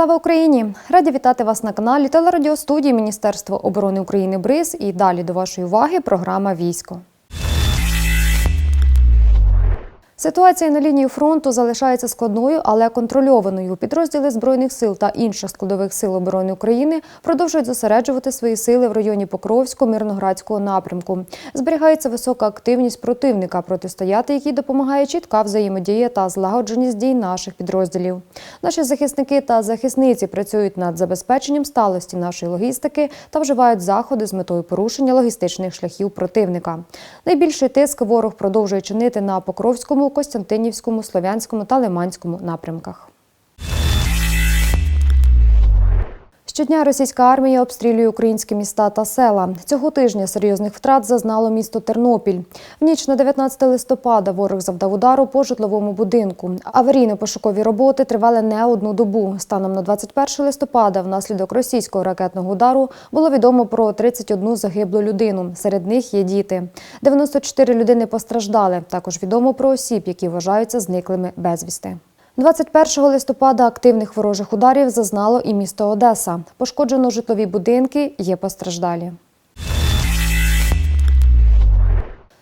Слава Україні! Раді вітати вас на каналі телерадіостудії Міністерства оборони України БРИЗ і далі до вашої уваги програма Військо. Ситуація на лінії фронту залишається складною, але контрольованою. Підрозділи збройних сил та інших складових сил оборони України продовжують зосереджувати свої сили в районі Покровського мирноградського напрямку. Зберігається висока активність противника, протистояти якій допомагає чітка взаємодія та злагодженість дій наших підрозділів. Наші захисники та захисниці працюють над забезпеченням сталості нашої логістики та вживають заходи з метою порушення логістичних шляхів противника. Найбільший тиск ворог продовжує чинити на Покровському, Костянтинівському, Слов'янському та Лиманському напрямках. Щодня російська армія обстрілює українські міста та села. Цього тижня серйозних втрат зазнало місто Тернопіль. В ніч на 19 листопада ворог завдав удару по житловому будинку. Аварійно-пошукові роботи тривали не одну добу. Станом на 21 листопада внаслідок російського ракетного удару було відомо про 31 загиблу людину. Серед них є діти. 94 людини постраждали. Також відомо про осіб, які вважаються зниклими безвісти. 21 листопада активних ворожих ударів зазнало і місто Одеса. Пошкоджено житлові будинки, є постраждалі.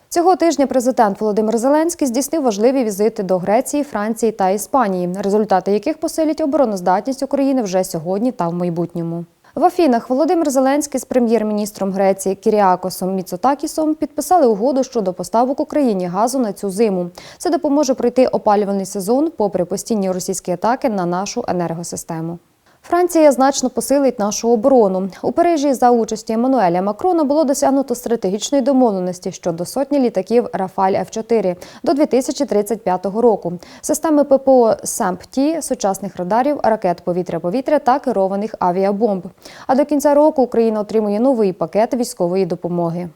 Цього тижня президент Володимир Зеленський здійснив важливі візити до Греції, Франції та Іспанії, результати яких посилять обороноздатність України вже сьогодні та в майбутньому. В Афінах Володимир Зеленський з прем'єр-міністром Греції Кіріакосом Міцотакісом підписали угоду щодо поставок Україні газу на цю зиму. Це допоможе пройти опалювальний сезон, попри постійні російські атаки на нашу енергосистему. Франція значно посилить нашу оборону. У Парижі за участі Еммануеля Макрона було досягнуто стратегічної домовленості щодо сотні літаків Рафаль Ф-4 до 2035 року, системи ППО СЕМП-Ті, сучасних радарів, ракет повітря-повітря та керованих авіабомб. А до кінця року Україна отримує новий пакет військової допомоги.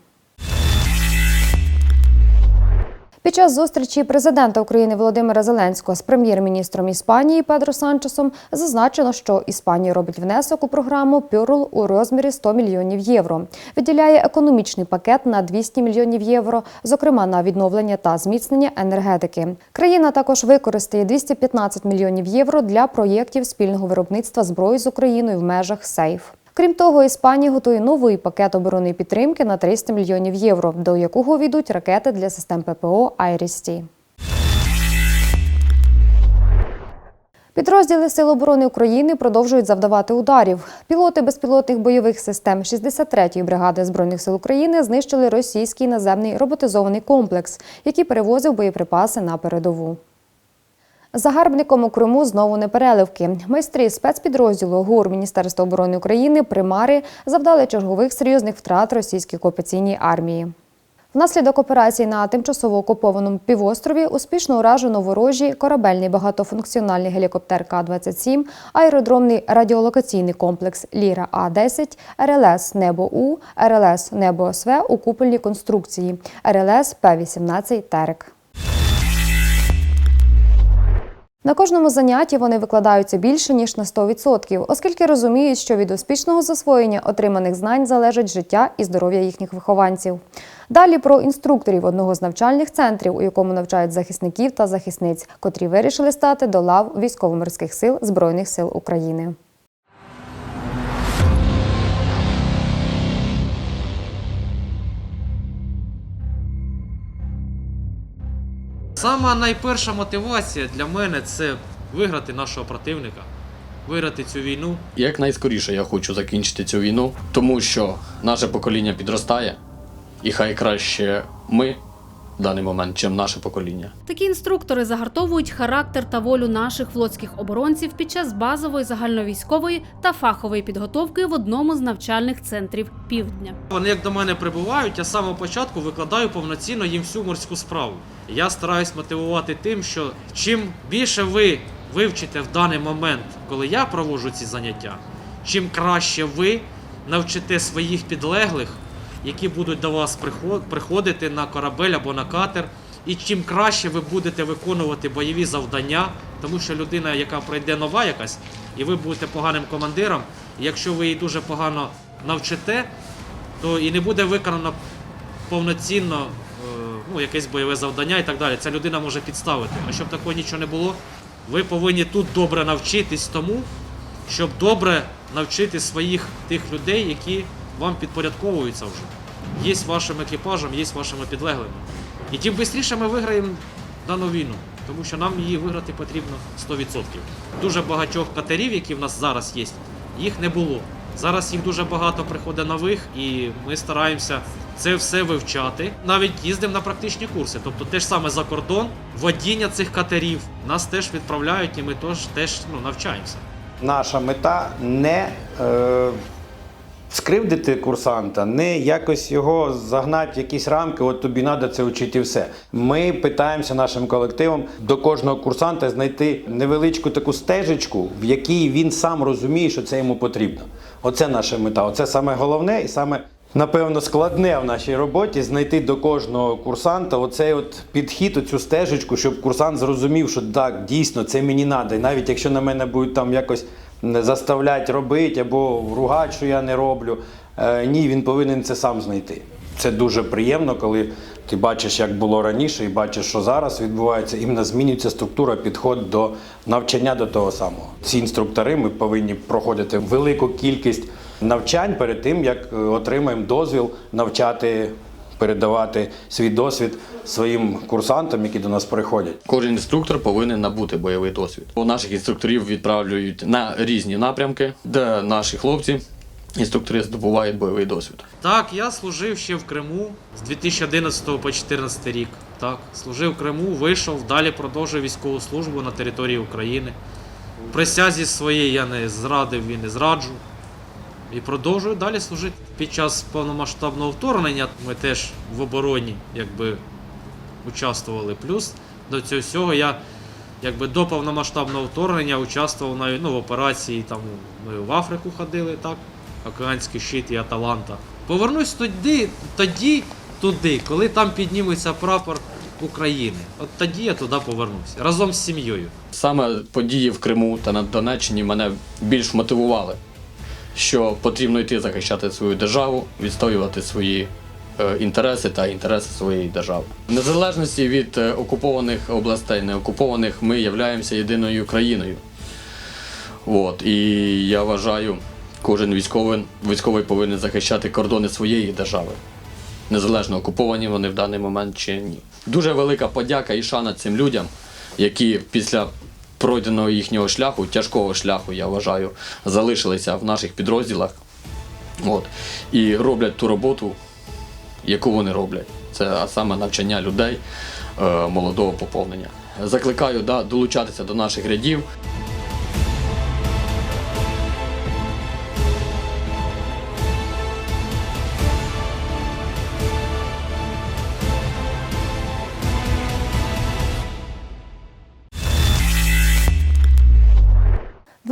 Під час зустрічі президента України Володимира Зеленського з прем'єр-міністром Іспанії Педро Санчесом зазначено, що Іспанія робить внесок у програму Пюрл у розмірі 100 мільйонів євро. Виділяє економічний пакет на 200 мільйонів євро, зокрема на відновлення та зміцнення енергетики. Країна також використає 215 мільйонів євро для проєктів спільного виробництва зброї з Україною в межах СЕЙФ. Крім того, Іспанія готує новий пакет оборонної підтримки на 300 мільйонів євро, до якого війдуть ракети для систем ППО «Айріс-Ті». Підрозділи Сил оборони України продовжують завдавати ударів. Пілоти безпілотних бойових систем 63-ї бригади збройних сил України знищили російський наземний роботизований комплекс, який перевозив боєприпаси на передову. Загарбником у Криму знову не переливки. Майстри спецпідрозділу ГУР Міністерства оборони України примари завдали чергових серйозних втрат російській окупаційній армії. Внаслідок операції на тимчасово окупованому півострові успішно уражено ворожі корабельний багатофункціональний гелікоптер К-27, аеродромний радіолокаційний комплекс Ліра А-10, РЛС Небо У, РЛС Небо ОСВ у купольній конструкції, РЛС П-18 Терек. На кожному занятті вони викладаються більше ніж на 100%, оскільки розуміють, що від успішного засвоєння отриманих знань залежить життя і здоров'я їхніх вихованців. Далі про інструкторів одного з навчальних центрів, у якому навчають захисників та захисниць, котрі вирішили стати до лав військово-морських сил Збройних сил України. Сама найперша мотивація для мене це виграти нашого противника, виграти цю війну. Як найскоріше я хочу закінчити цю війну, тому що наше покоління підростає, і хай краще ми в даний момент, чим наше покоління. Такі інструктори загартовують характер та волю наших флотських оборонців під час базової загальновійськової та фахової підготовки в одному з навчальних центрів півдня. Вони як до мене прибувають, я з самого початку викладаю повноцінно їм всю морську справу. Я стараюсь мотивувати тим, що чим більше ви вивчите в даний момент, коли я проводжу ці заняття, чим краще ви навчите своїх підлеглих, які будуть до вас приходити на корабель або на катер, і чим краще ви будете виконувати бойові завдання, тому що людина, яка прийде нова якась, і ви будете поганим командиром, і якщо ви її дуже погано навчите, то і не буде виконано повноцінно е, ну, якесь бойове завдання і так далі. Ця людина може підставити. А щоб такого нічого не було, ви повинні тут добре навчитись тому, щоб добре навчити своїх тих людей, які вам підпорядковуються вже. Є вашим екіпажем, є вашими підлеглими. І тим швидше ми виграємо дану війну, тому що нам її виграти потрібно 100%. Дуже багатьох катерів, які в нас зараз є, їх не було. Зараз їх дуже багато приходить нових, і ми стараємося це все вивчати. Навіть їздимо на практичні курси. Тобто те ж саме за кордон, водіння цих катерів нас теж відправляють, і ми теж, теж ну, навчаємося. Наша мета не е, скривдити курсанта, не якось його загнати в якісь рамки, от тобі треба це вчити і все. Ми питаємося нашим колективом до кожного курсанта знайти невеличку таку стежечку, в якій він сам розуміє, що це йому потрібно. Оце наша мета. Оце саме головне і саме. Напевно, складне в нашій роботі знайти до кожного курсанта оцей от підхід, оцю стежечку, щоб курсант зрозумів, що так, дійсно, це мені треба. І навіть якщо на мене будуть там якось заставляти робити або ругати, що я не роблю, е, ні, він повинен це сам знайти. Це дуже приємно, коли ти бачиш, як було раніше, і бачиш, що зараз відбувається. Іменно змінюється структура, підход до навчання до того самого. Ці інструктори ми повинні проходити велику кількість навчань перед тим, як е, отримаємо дозвіл навчати, передавати свій досвід своїм курсантам, які до нас приходять. Кожен інструктор повинен набути бойовий досвід. У наших інструкторів відправляють на різні напрямки, де наші хлопці, інструктори здобувають бойовий досвід. Так, я служив ще в Криму з 2011 по 2014 рік. Так, служив в Криму, вийшов, далі продовжив військову службу на території України. Присязі своєї я не зрадив і не зраджу. І продовжую далі служити. Під час повномасштабного вторгнення ми теж в обороні якби, участвували. Плюс до цього всього я якби, до повномасштабного вторгнення участвував навіть ну, в операції. Там, ми в Африку ходили, так? Океанський щит і Аталанта. Повернусь тоді, тоді туди, коли там підніметься прапор України. От тоді я туди повернусь разом з сім'єю. Саме події в Криму та на Донеччині мене більш мотивували, що потрібно йти захищати свою державу, відстоювати свої е, інтереси та інтереси своєї держави. В незалежності від е, окупованих областей, неокупованих, ми являємося єдиною країною. От, і я вважаю, кожен військовий, військовий повинен захищати кордони своєї держави. Незалежно окуповані вони в даний момент чи ні. Дуже велика подяка і шана цим людям, які після пройденого їхнього шляху, тяжкого шляху, я вважаю, залишилися в наших підрозділах. От, і роблять ту роботу, яку вони роблять. Це а саме навчання людей е, молодого поповнення. Закликаю да, долучатися до наших рядів. –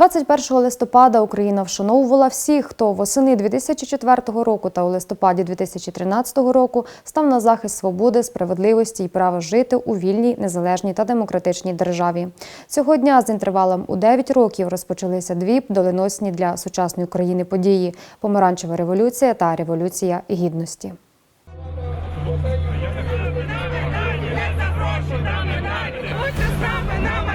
21 листопада Україна вшановувала всіх, хто восени 2004 року та у листопаді 2013 року став на захист свободи, справедливості і права жити у вільній, незалежній та демократичній державі. Цього дня з інтервалом у 9 років розпочалися дві доленосні для сучасної країни події: помаранчева революція та революція гідності. Будьте з нами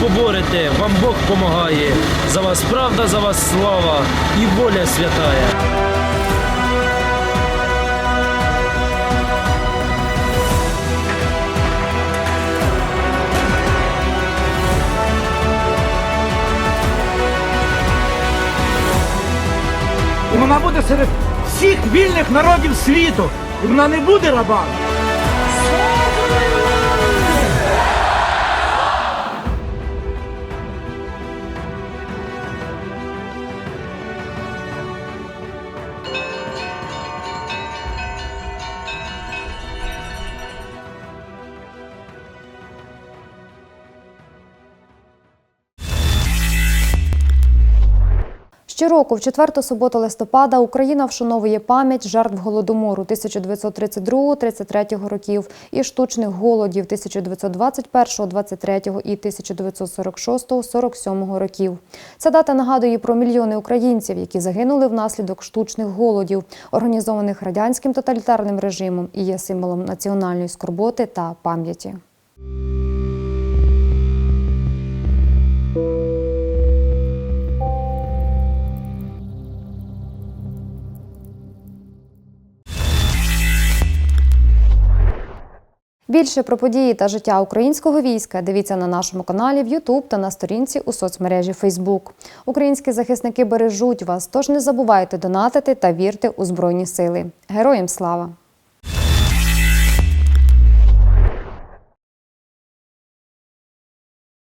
поборете, вам Бог помагає. За вас правда, за вас слава і воля святая. І вона буде серед всіх вільних народів світу. І вона не буде рабами. Щороку, в четверту суботу листопада, Україна вшановує пам'ять жертв голодомору 1932-33 років і штучних голодів 1921, 23 і 1946, 47 років. Ця дата нагадує про мільйони українців, які загинули внаслідок штучних голодів, організованих радянським тоталітарним режимом, і є символом національної скорботи та пам'яті. Більше про події та життя українського війська дивіться на нашому каналі в YouTube та на сторінці у соцмережі Facebook. Українські захисники бережуть вас, тож не забувайте донатити та вірте у Збройні Сили. Героям слава!